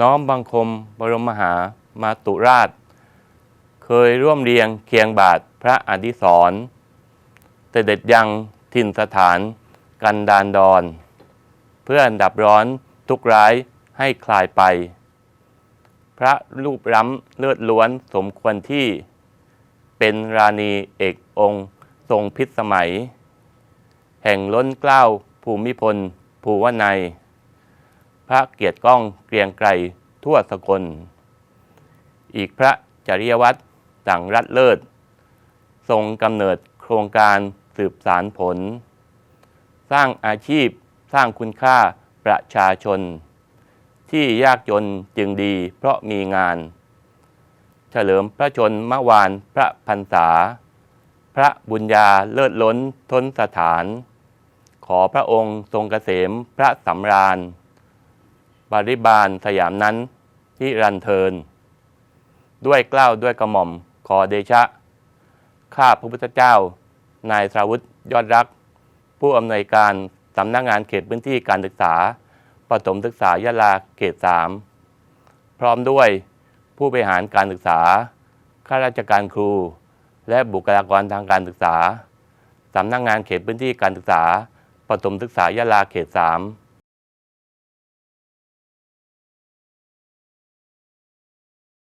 น้อมบังคมบรมมหามาตุราช เคยร่วมเรียงเคียงบาทพระอดิศรแต่เด็ดยังถิ่นสถานกันดานดอน เพื่อดับร้อนทุกร้ายให้คลายไป พระรูปร้ำเลือดล้วนสมควรที่ เป็นราณีเอกองค์ทรงพิษสมัย แห่งล้นเกล้าภูมิพลภูวนัย พระเกียรติก้องเกรียงไกรทั่วสกล อีกพระจริยวัตรต่งรัฐเลิศ ทรงกำเนิดโครงการสืบสารผล สร้างอาชีพสร้างคุณค่าประชาชน ที่ยากจนจึงดีเพราะมีงาน เฉลิมพระชนมวานพระพรรษา พระบุญญาเลิศล้นทนสถาน ขอพระองค์ทรงเกษมพระสำราญ บริบาลสยามนั้นที่รันเทิน ด้วยเกล้าวด้วยกระหม่อมขอเดชะ ข้าพระพุทธเจ้า นายสาวุธยอดรัก ผู้อำนวยการสำนักงานเขตพื้นที่การศึกษาประถมศึกษายะลาเขต3พร้อมด้วยผู้บริหารการศึกษา ข้าราชการครู และบุคลากรทางการศึกษาสำนักงานเขตพื้นที่การศึกษาประถมศึกษายะลาเขต3